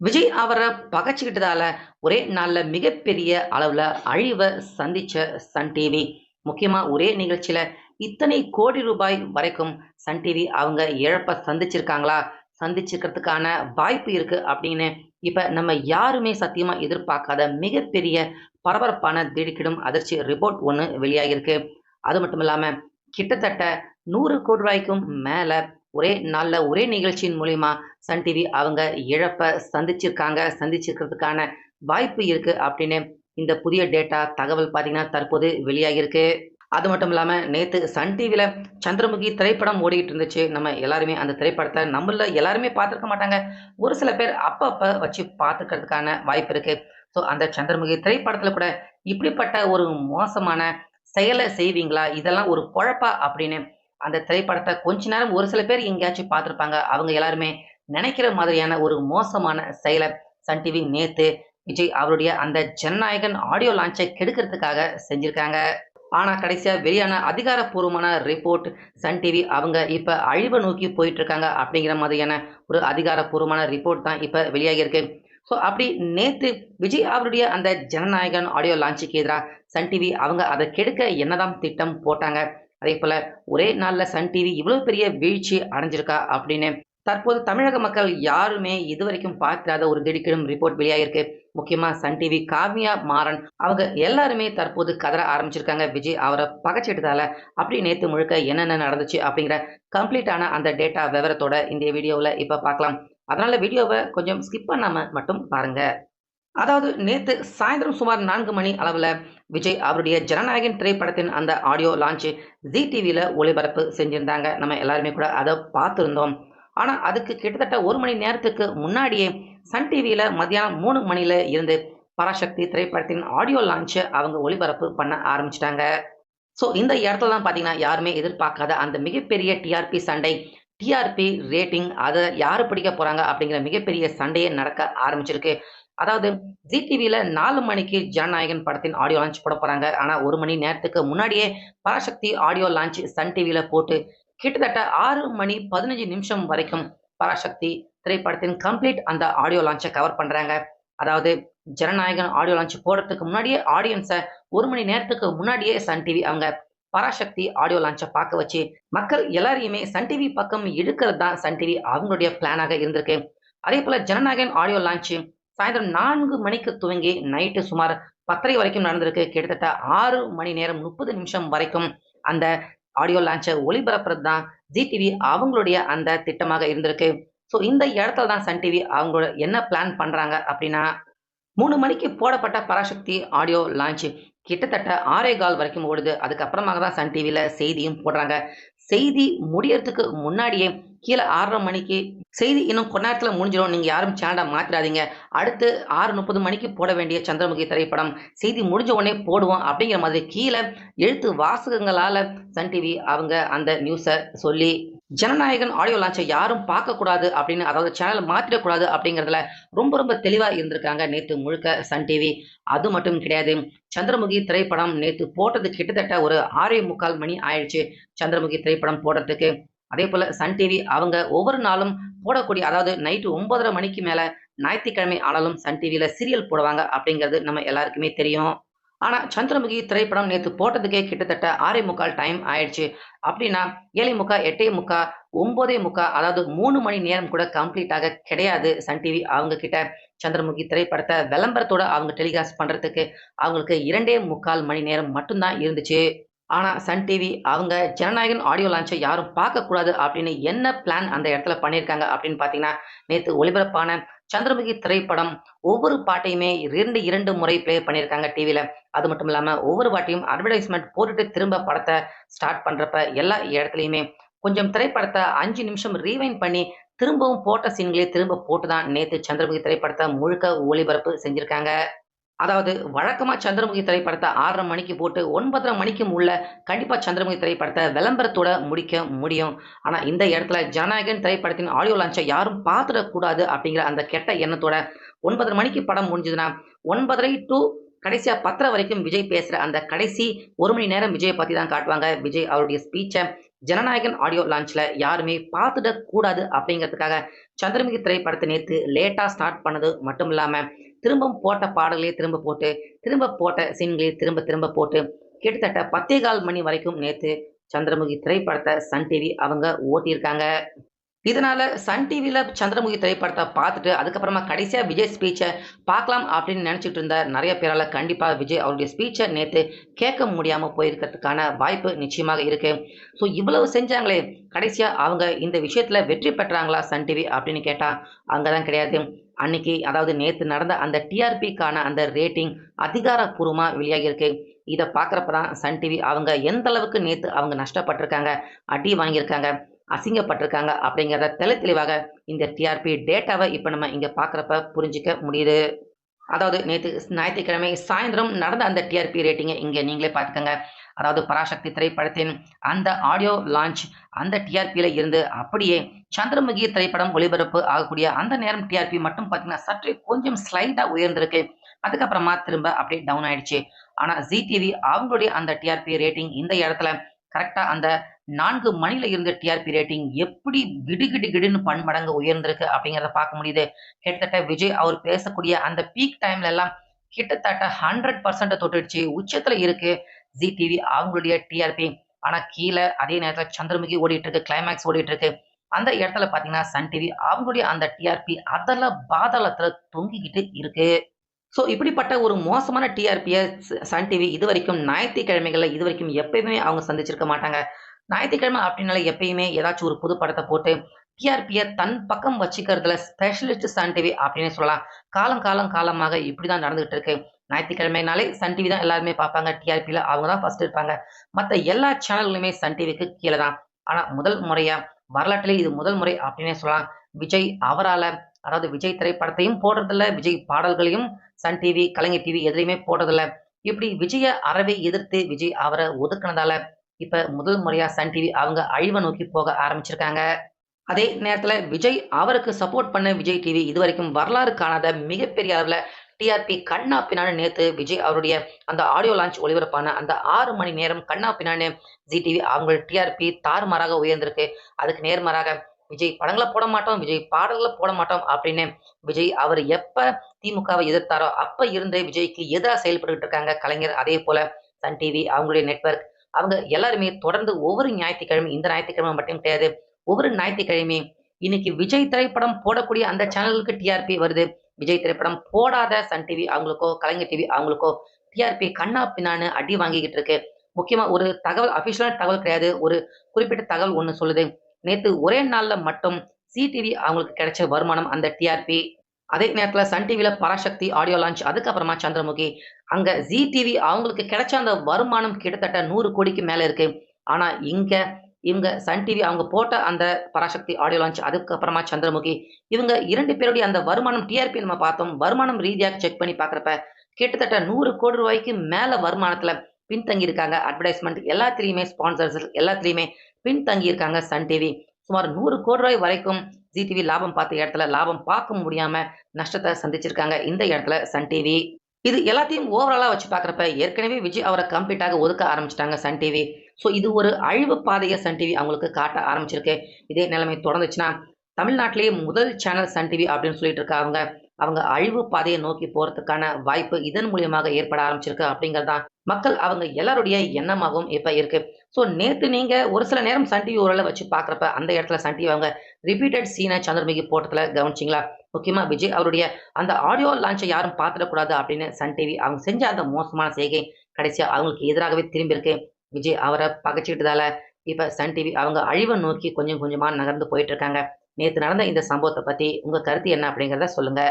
விஜய் அவரை பகைச்சிக்கிட்டதால ஒரே நாளில் மிகப்பெரிய அளவில் அழிவை சந்திச்ச சன் டிவி முக்கியமாக ஒரே நிகழ்ச்சியில் இத்தனை கோடி ரூபாய் வரைக்கும் சன் டிவி அவங்க இழப்பை சந்திச்சிருக்காங்களா? சந்திச்சிருக்கிறதுக்கான வாய்ப்பு இருக்கு அப்படின்னு இப்போ நம்ம யாருமே சத்தியமாக எதிர்பார்க்காத மிகப்பெரிய பரபரப்பான திடுக்கிடும் அதிர்ச்சி ரிப்போர்ட் ஒன்று வெளியாகிருக்கு அது மட்டும் இல்லாமல் கிட்டத்தட்ட நூறு கோடி ரூபாய்க்கும் மேலே ஒரே நாளில் ஒரே நிகழ்ச்சியின் மூலிமா சன் டிவி அவங்க இழப்பை சந்திச்சிருக்காங்க சந்திச்சிருக்கிறதுக்கான வாய்ப்பு இருக்கு அப்படின்னு இந்த புதிய டேட்டா தகவல் பார்த்தீங்கன்னா தற்போது வெளியாகிருக்கு அது மட்டும் இல்லாமல் நேற்று சன் டிவியில் சந்திரமுகி திரைப்படம் ஓடிக்கிட்டு இருந்துச்சு. நம்ம எல்லாருமே அந்த திரைப்படத்தை நம்மள எல்லாருமே பார்த்துருக்க மாட்டாங்க. ஒரு சில பேர் அப்பப்போ வச்சு பார்த்துக்கிறதுக்கான வாய்ப்பு இருக்கு. ஸோ அந்த சந்திரமுகி திரைப்படத்தில் கூட இப்படிப்பட்ட ஒரு மோசமான செயலை செய்வீங்களா? இதெல்லாம் ஒரு குழப்பா அப்படின்னு அந்த திரைப்படத்தை கொஞ்ச நேரம் ஒரு சில பேர் எங்கேயாச்சும் பார்த்துருப்பாங்க. அவங்க எல்லாருமே நினைக்கிற மாதிரியான ஒரு மோசமான செயலை சன் டிவி நேத்து விஜய் அவருடைய அந்த ஜனநாயகன் ஆடியோ லான்ச்சை கெடுக்கிறதுக்காக செஞ்சிருக்காங்க. ஆனா கடைசியா வெளியான அதிகாரப்பூர்வமான ரிப்போர்ட் சன் டிவி அவங்க இப்ப அழிவை நோக்கி போயிட்டு இருக்காங்க அப்படிங்கிற மாதிரியான ஒரு அதிகாரப்பூர்வமான ரிப்போர்ட் தான் இப்ப வெளியாகியிருக்கு. ஸோ அப்படி நேத்து விஜய் அவருடைய அந்த ஜனநாயகன் ஆடியோ லான்ச்சுக்கு எதிராக சன் டிவி அவங்க அதை கெடுக்க என்னதான் திட்டம் போட்டாங்க? அதே போல ஒரே நாள்ல சன் டிவி இவ்வளவு பெரிய வீழ்ச்சி அடைஞ்சிருக்கா அப்படின்னு தற்போது தமிழக மக்கள் யாருமே இதுவரைக்கும் பார்க்காத ஒரு திடுக்கிடும் ரிப்போர்ட் வெளியாகிருக்கு முக்கியமா சன் டிவி காவ்யா மாறன் அவங்க எல்லாருமே தற்போது கதற ஆரம்பிச்சிருக்காங்க. விஜய் அவரை பகைச்சிட்டதால அப்படி நேத்து முழுக்க என்னென்ன நடந்துச்சு அப்படிங்கிற கம்ப்ளீட்டான அந்த டேட்டா விவரத்தோட இந்த வீடியோவில் இப்போ பார்க்கலாம். அதனால வீடியோவை கொஞ்சம் ஸ்கிப் பண்ணாம மட்டும் பாருங்க. அதாவது நேத்து சாயந்தரம் சுமார் நான்கு மணி அளவில் விஜய் அவருடைய ஜனநாயகன் திரைப்படத்தின் அந்த ஆடியோ லான்ச் ஜி டிவியில் ஒளிபரப்பு செஞ்சிருந்தாங்க. நம்ம எல்லாருமே கூட அதை பார்த்துருந்தோம். ஆனால் அதுக்கு கிட்டத்தட்ட ஒரு மணி நேரத்துக்கு முன்னாடியே சன் டிவியில் மத்தியானம் மூணு மணியில் இருந்து பராசக்தி திரைப்படத்தின் ஆடியோ லான்ச்சை அவங்க ஒளிபரப்பு பண்ண ஆரம்பிச்சிட்டாங்க. ஸோ இந்த இடத்துல தான் பார்த்தீங்கன்னா யாருமே எதிர்பார்க்காத அந்த மிகப்பெரிய டிஆர்பி சண்டை டிஆர்பி ரேட்டிங் அதை யார் பிடிக்க போகிறாங்க அப்படிங்கிற மிகப்பெரிய சண்டையே நடக்க ஆரம்பிச்சிருக்கு. அதாவது ஜி டிவியில் நாலு மணிக்கு ஜனநாயகன் படத்தின் ஆடியோ லான்ச் போட போகிறாங்க ஆனால் ஒரு மணி நேரத்துக்கு முன்னாடியே பராசக்தி ஆடியோ லான்ச் சன் டிவியில் போட்டு கிட்டத்தட்ட ஆறு மணி பதினஞ்சு நிமிஷம் வரைக்கும் பராசக்தி திரைப்படத்தின் கம்ப்ளீட் அந்த ஆடியோ லான்ச்சை கவர் பண்ணுறாங்க அதாவது ஜனநாயகன் ஆடியோ லான்ச் போடுறதுக்கு முன்னாடியே ஆடியன்ஸை ஒரு மணி நேரத்துக்கு முன்னாடியே சன் டிவி அவங்க பராசக்தி ஆடியோ லான்ச்சை பார்க்க வச்சு மக்கள் எல்லாரையுமே சன் டிவி பக்கம் இழுக்கிறது தான் சன் டிவி அவங்களுடைய பிளானாக இருந்திருக்கு. அதே போல ஜனநாயகன் ஆடியோ லான்ச் சாயந்தரம் நான்கு மணிக்கு துவங்கி நைட்டு சுமார் பத்தரை வரைக்கும் நடந்திருக்கு. கிட்டத்தட்ட ஆறு மணி நேரம் முப்பது நிமிஷம் வரைக்கும் அந்த ஆடியோ லான்ச்சை ஒளிபரப்புறது தான் ஜி டிவி அவங்களுடைய அந்த திட்டமாக இருந்திருக்கு. ஸோ இந்த இடத்துல தான் சன் டிவி அவங்களோட என்ன பிளான் பண்ணுறாங்க அப்படின்னா மூணு மணிக்கு போடப்பட்ட பராசக்தி ஆடியோ லான்ச் கிட்டத்தட்ட ஆறே கால் வரைக்கும் ஓடுது. அதுக்கப்புறமாக தான் சன் டிவியில் செய்தியும் போடுறாங்க. செய்தி முடியறதுக்கு முன்னாடியே கீழே ஆறரை மணிக்கு செய்தி இன்னும் கொஞ்ச நேரத்தில் முடிஞ்சிடும் நீங்கள் யாரும் சேனலை மாற்றிடாதீங்க அடுத்து ஆறு முப்பது மணிக்கு போட வேண்டிய சந்திரமுகி திரைப்படம். செய்தி முடிஞ்ச உடனே போடுவோம் அப்படிங்கிற மாதிரி கீழே எழுத்து வாசகங்களால் சன் டிவி அவங்க அந்த நியூஸை சொல்லி ஜனநாயகன் ஆடியோ லான்ச்சை யாரும் பார்க்கக்கூடாது அப்படின்னு அதாவது சேனல் மாற்றிடக்கூடாது அப்படிங்கிறதுல ரொம்ப ரொம்ப தெளிவாக இருந்திருக்காங்க நேற்று முழுக்க சன் டிவி அது மட்டும் கிடையாது. சந்திரமுகி திரைப்படம் நேற்று போட்டது கிட்டத்தட்ட ஒரு ஆறே முக்கால் மணி ஆயிடுச்சு சந்திரமுகி திரைப்படம் போடுறதுக்கு. அதே போல் சன் டிவி அவங்க ஒவ்வொரு நாளும் போடக்கூடிய அதாவது நைட்டு ஒன்பதரை மணிக்கு மேலே ஞாயிற்றுக்கிழமை ஆனாலும் சன் டிவியில் சீரியல் போடுவாங்க அப்படிங்கிறது நம்ம எல்லாருக்குமே தெரியும். ஆனால் சந்திரமுகி திரைப்படம் நேற்று போட்டதுக்கே கிட்டத்தட்ட ஆறே முக்கால் டைம் ஆயிடுச்சு. அப்படின்னா ஏழை முக்கா எட்டே முக்கா ஒன்பதே முக்கா அதாவது மூணு மணி நேரம் கூட கம்ப்ளீட்டாக கிடையாது சன் டிவி அவங்க கிட்ட சந்திரமுகி திரைப்படத்தை விளம்பரத்தோட அவங்க டெலிகாஸ்ட் பண்ணுறதுக்கு அவங்களுக்கு இரண்டே முக்கால் மணி நேரம் மட்டும்தான் இருந்துச்சு. ஆனால் சன் டிவி அவங்க ஜனநாயகன் ஆடியோ லான்ச்சை யாரும் பார்க்கக்கூடாது அப்படின்னு என்ன பிளான் அந்த இடத்துல பண்ணியிருக்காங்க அப்படின்னு பார்த்தீங்கன்னா நேற்று ஒளிபரப்பான சந்திரமுகி திரைப்படம் ஒவ்வொரு பாட்டையுமே இரண்டு இரண்டு முறை ப்ளே பண்ணியிருக்காங்க டிவியில் அது மட்டும் இல்லாமல் ஒவ்வொரு பாட்டையும் அட்வர்டைஸ்மெண்ட் போட்டுட்டு திரும்ப படத்தை ஸ்டார்ட் பண்ணுறப்ப எல்லா இடத்துலையுமே கொஞ்சம் திரைப்படத்தை அஞ்சு நிமிஷம் ரீவைன் பண்ணி திரும்பவும் போட்ட சீன்களே திரும்ப போட்டு தான் நேற்று சந்திரமுகி திரைப்படத்தை முழுக்க ஒளிபரப்பு செஞ்சுருக்காங்க. அதாவது வழக்கமாக சந்திரமுகி திரைப்படத்தை ஆறரை மணிக்கு போட்டு ஒன்பதரை மணிக்கு உள்ள கண்டிப்பாக சந்திரமுகி திரைப்படத்தை விளம்பரத்தோட முடிக்க முடியும். ஆனால் இந்த இடத்துல ஜனநாயகன் திரைப்படத்தின் ஆடியோ லான்ச்சை யாரும் பார்த்துடக்கூடாது அப்படிங்கிற அந்த கெட்ட எண்ணத்தோட ஒன்பதரை மணிக்கு படம் முடிஞ்சதுன்னா ஒன்பதரை டு கடைசியா பத்தரை வரைக்கும் விஜய் பேசுற அந்த கடைசி ஒரு மணி நேரம் விஜயை பத்தி தான் காட்டுவாங்க. விஜய் அவருடைய ஸ்பீச்சை ஜனநாயகன் ஆடியோ லான்ச்ல யாருமே பார்த்துட கூடாது அப்படிங்கிறதுக்காக சந்திரமுகி திரைப்படத்தை நேற்று லேட்டா ஸ்டார்ட் பண்ணது மட்டும் இல்லாம திரும்ப போட்ட பாடல்களே திரும்ப போட்டு திரும்ப போட்ட சீன்களே திரும்ப திரும்ப போட்டு கிட்டத்தட்ட பத்தே கால் மணி வரைக்கும் நேற்று சந்திரமுகி திரைப்படத்தை சன் டிவி அவங்க ஓட்டியிருக்காங்க. இதனால சன் டிவியில் சந்திரமுகி திரைப்படத்தை பார்த்துட்டு அதுக்கப்புறமா கடைசியாக விஜய் ஸ்பீச்சை பார்க்கலாம் அப்படின்னு நினச்சிட்டு இருந்த நிறைய பேரால் கண்டிப்பாக விஜய் அவருடைய ஸ்பீச்சை நேற்று கேட்க முடியாமல் போயிருக்கிறதுக்கான வாய்ப்பு நிச்சயமாக இருக்கு. ஸோ இவ்வளவு செஞ்சாங்களே கடைசியாக அவங்க இந்த விஷயத்தில் வெற்றி பெற்றாங்களா சன் டிவி அப்படின்னு கேட்டால் அங்கே தான் கிடையாது. அன்னைக்கு அதாவது நேற்று நடந்த அந்த டிஆர்பிக்கான அந்த ரேட்டிங் அதிகாரப்பூர்வமாக வெளியாகியிருக்கு. இதை பார்க்குறப்ப தான் சன் டிவி அவங்க எந்த அளவுக்கு நேற்று அவங்க நஷ்டப்பட்டிருக்காங்க அடி வாங்கியிருக்காங்க. அசிங்கப்பட்டிருக்காங்க அப்படிங்கிறத தெளி தெளிவாக இந்த டிஆர்பி டேட்டாவை இப்போ நம்ம இங்கே பார்க்குறப்ப புரிஞ்சிக்க முடியுது. அதாவது நேற்று ஞாயிற்றுக்கிழமை சாயந்தரம் நடந்த அந்த டிஆர்பி ரேட்டிங்கை இங்கே நீங்களே பார்த்துக்கோங்க. அதாவது பராசக்தி திரைப்படத்தின் அந்த ஆடியோ லான்ச் அந்த டிஆர்பியில் இருந்து அப்படியே சந்திரமுகி திரைப்படம் ஒளிபரப்பு ஆகக்கூடிய அந்த நேரம் டிஆர்பி மட்டும் பார்த்தீங்கன்னா சற்று கொஞ்சம் ஸ்லைட்டாக உயர்ந்திருக்கு. அதுக்கப்புறமா திரும்ப அப்படியே டவுன் ஆயிடுச்சு. ஆனால் ஜி டிவி அவங்களுடைய அந்த டிஆர்பி ரேட்டிங் இந்த இடத்துல கரெக்டாக அந்த நான்கு மணில இருந்த டிஆர்பி ரேட்டிங் எப்படி கிடு கிடு கிடுன்னு பன்மடங்கு உயர்ந்திருக்கு அப்படிங்கிறத பார்க்க முடியுது. கிட்டத்தட்ட விஜய் அவர் பேசக்கூடிய அந்த பீக் டைம்ல எல்லாம் கிட்டத்தட்ட ஹண்ட்ரட் பர்சன்ட் தொட்டுடுச்சு. உச்சத்துல இருக்கு. ஜி டிவி அவங்களுடைய டிஆர்பி ஆனா கீழே அதே நேரத்தில் சந்திரமுகி ஓடிட்டு இருக்கு கிளைமேக்ஸ் ஓடிட்டு இருக்கு அந்த இடத்துல பாத்தீங்கன்னா சன் டிவி அவங்களுடைய அந்த டிஆர்பி அதெல்லாம் பாதாளத்துல தொங்கிக்கிட்டு இருக்கு. ஸோ இப்படிப்பட்ட ஒரு மோசமான டிஆர்பியை சன் டிவி இது வரைக்கும் ஞாயிற்றுக்கிழமைகளில் இது வரைக்கும் எப்பயுமே அவங்க சந்திச்சிருக்க மாட்டாங்க. ஞாயிற்றுக்கிழமை அப்படின்னால எப்பயுமே ஏதாச்சும் ஒரு புது படத்தை போட்டு டிஆர்பியை தன் பக்கம் வச்சுக்கிறதுல ஸ்பெஷலிஸ்ட் சன் டிவி அப்படின்னு சொல்லலாம். காலம் காலம் காலமாக இப்படி தான் நடந்துகிட்டு இருக்கு ஞாயிற்றுக்கிழமைனாலே சன் டிவி தான் எல்லாருமே பார்ப்பாங்க. டிஆர்பியில் அவங்க தான் ஃபர்ஸ்ட் இருப்பாங்க. மற்ற எல்லா சேனல்களுமே சன் டிவிக்கு கீழே தான் ஆனால் முதல் முறையாக வரலாற்றிலே இது முதல் முறை அப்படின்னே சொல்லலாம். விஜய் அவரால் அதாவது விஜய் திரைப்படத்தையும் போடுறதில்ல விஜய் பாடல்களையும் சன் டிவி கலைஞர் டிவி எதுலையுமே போடுறதில்ல. இப்படி விஜய அறவே எதிர்த்து விஜய் அவரை ஒதுக்குனதால இப்ப முதல் முறையா சன் டிவி அவங்க அழிவை நோக்கி போக ஆரம்பிச்சிருக்காங்க. அதே நேரத்துல விஜய் அவருக்கு சப்போர்ட் பண்ண விஜய் டிவி இதுவரைக்கும் வரலாறு காணாத மிகப்பெரிய அளவில் டிஆர்பி கண்ணா பின்னான்னு நேத்து விஜய் அவருடைய அந்த ஆடியோ லான்ச் ஒளிபரப்பான அந்த ஆறு மணி நேரம் கண்ணா பின்னான்னு ஜி டிவி அவங்க டிஆர்பி தாறுமாறாக உயர்ந்திருக்கு. அதுக்கு நேர்மாறாக விஜய் படங்களை போட மாட்டோம் விஜய் பாடல்களை போட மாட்டோம் அப்படின்னு விஜய் அவர் எப்ப திமுகவை எதிர்த்தாரோ அப்ப இருந்தே விஜய்க்கு எதிராக செயல்பட்டுக்கிட்டு இருக்காங்க கலைஞர். அதே போல சன் டிவி அவங்களுடைய நெட்வொர்க் அவங்க எல்லாருமே தொடர்ந்து ஒவ்வொரு ஞாயிற்றுக்கிழமை இந்த ஞாயிற்றுக்கிழமை மட்டும் கிடையாது ஒவ்வொரு ஞாயிற்றுக்கிழமையும் இன்னைக்கு விஜய் திரைப்படம் போடக்கூடிய அந்த சேனலுக்கு டிஆர்பி வருது. விஜய் திரைப்படம் போடாத சன் டிவி அவங்களுக்கோ கலைஞர் டிவி அவங்களுக்கோ டிஆர்பி கண்ணா பின்னான்னு அடி வாங்கிக்கிட்டு இருக்கு. முக்கியமா ஒரு தகவல் அபிஷியலான தகவல் கிடையாது. ஒரு குறிப்பிட்ட தகவல் ஒன்று சொல்லுது. நேத்து ஒரே நாள்ல மட்டும் சி டிவி அவங்களுக்கு கிடைச்ச வருமானம் அந்த டிஆர்பி அதே நேரத்தில் சன் டிவியில் பராசக்தி ஆடியோ லான்ச் அதுக்கப்புறமா சந்திரமுகி. அங்கே ஜி டிவி அவங்களுக்கு கிடைச்ச அந்த வருமானம் கிட்டத்தட்ட நூறு கோடிக்கு மேலே இருக்கு. ஆனால் இங்கே இவங்க சன் டிவி அவங்க போட்ட அந்த பராசக்தி ஆடியோ லான்ச் அதுக்கப்புறமா சந்திரமுகி. இவங்க இரண்டு பேருடைய அந்த வருமானம் டிஆர்பி நம்ம பார்த்தோம். வருமானம் ரீதியாக செக் பண்ணி பார்க்குறப்ப கிட்டத்தட்ட நூறு கோடி ரூபாய்க்கு மேலே வருமானத்தில் பின்தங்கி இருக்காங்க அட்வர்டைஸ்மெண்ட் எல்லாத்துலேயுமே ஸ்பான்சர்ஸ் எல்லாத்துலேயுமே பின்தங்கியிருக்காங்க சன் டிவி. சுமார் நூறு கோடி ரூபாய் வரைக்கும் ஜி டிவி லாபம் பார்த்த இடத்துல லாபம் பார்க்க முடியாம நஷ்டத்தை சந்திச்சிருக்காங்க இந்த இடத்துல சன் டிவி. இது எல்லாத்தையும் ஓவராலாக வச்சு பார்க்குறப்ப ஏற்கனவே விஜய் அவரை கம்ப்ளீட்டாக ஒதுக்க ஆரம்பிச்சிட்டாங்க சன் டிவி. ஸோ இது ஒரு அழிவு பாதையை சன் டிவி அவங்களுக்கு காட்ட ஆரம்பிச்சிருக்கு. இதே நிலைமை தொடர்ந்துச்சுன்னா தமிழ்நாட்டிலேயே முதல் சேனல் சன் டிவி அப்படின்னு சொல்லிட்டு இருக்காங்க அவங்க அழிவு பாதையை நோக்கி போறதுக்கான வாய்ப்பு இதன் மூலியமாக ஏற்பட ஆரம்பிச்சிருக்கு அப்படிங்கிறது தான் மக்கள் அவங்க எல்லாருடைய எண்ணமாகவும் இப்போ இருக்கு. ஸோ நேற்று நீங்க ஒரு சில நேரம் சன் டிவி ஊரில் வச்சு பார்க்குறப்ப அந்த இடத்துல சன் டிவி அவங்க ரிப்பீட்டட் சீனை சந்திரமுகி போட்டதுல கவனிச்சிங்களா? முக்கியமா விஜய் அவருடைய அந்த ஆடியோ லான்ச்சை யாரும் பார்த்துடக்கூடாது அப்படின்னு சன் டிவி அவங்க செஞ்ச அந்த மோசமான செய்கை கடைசியா அவங்களுக்கு எதிராகவே திரும்பி இருக்கு விஜய் அவரை பகைச்சிக்கிட்டதால இப்ப சன் டிவி அவங்க அழிவை நோக்கி கொஞ்சம் கொஞ்சமா நகர்ந்து போயிட்டு இருக்காங்க. நேற்று நடந்த இந்த சம்பவத்தை பத்தி உங்க கருத்து என்ன அப்படிங்கிறத சொல்லுங்க.